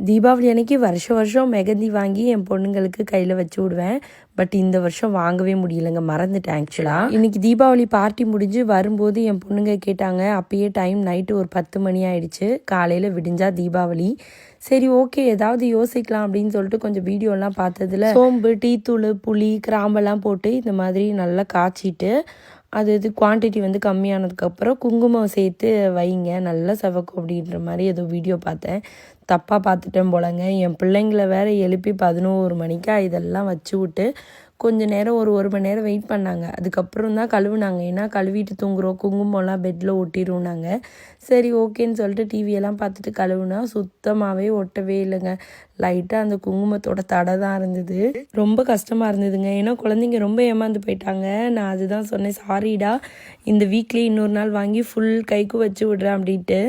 தீபாவளி அன்னைக்கு வருஷம் வருஷம் மெகந்தி வாங்கி என் பொண்ணுங்களுக்கு கையில் வச்சு விடுவேன். பட் இந்த வருஷம் வாங்கவே முடியலங்க. மறந்துட்டேன் ஆக்சுவலாக இன்னைக்கு தீபாவளி பார்ட்டி முடிஞ்சு வரும்போது என் பொண்ணுங்க கேட்டாங்க அப்பயே டைம் நைட்டு ஒரு பத்து மணி ஆயிடுச்சு. காலையில் விடிஞ்சா தீபாவளி. சரி ஓகே ஏதாவது யோசிக்கலாம் அப்படின்னு சொல்லிட்டு கொஞ்சம் வீடியோலாம் பார்த்ததுல சோம்பு டீத்தூள் புளி கிராம்பெல்லாம் போட்டு இந்த மாதிரி நல்லா காய்ச்சிட்டு அது இது குவான்டிட்டி வந்து கம்மியானதுக்கப்புறம் குங்குமம் சேர்த்து வைங்க. நல்லா செவக்கும் அப்படின்ற மாதிரி ஏதோ வீடியோ பார்த்தேன். தப்பாக பார்த்துட்டேன் போலங்க. என் பிள்ளைங்கள வேற எழுப்பி பதினோரு மணிக்கா இதெல்லாம் வச்சு விட்டு கொஞ்ச நேரம் ஒரு ஒரு மணி நேரம் வெயிட் பண்ணாங்க. அதுக்கப்புறம் தான் கழுவுனாங்க. ஏன்னா கழுவிட்டு தூங்குறோம். குங்குமம்லாம் பெட்டில் ஒட்டிடுவோம்னாங்க சரி ஓகேன்னு சொல்லிட்டு டிவியெல்லாம் பார்த்துட்டு கழுவுனா சுத்தமாகவே ஒட்டவே இல்லைங்க. லைட்டாக அந்த குங்குமத்தோட தடை தான் இருந்தது. ரொம்ப கஷ்டமாக இருந்ததுங்க. ஏன்னா குழந்தைங்க ரொம்ப ஏமாந்து போயிட்டாங்க. நான் அதுதான் சொன்னேன் சாரிடா இந்த வீக்லி இன்னொரு நாள் வாங்கி ஃபுல் கைக்கு வச்சு விட்றேன் அப்படின்ட்டு.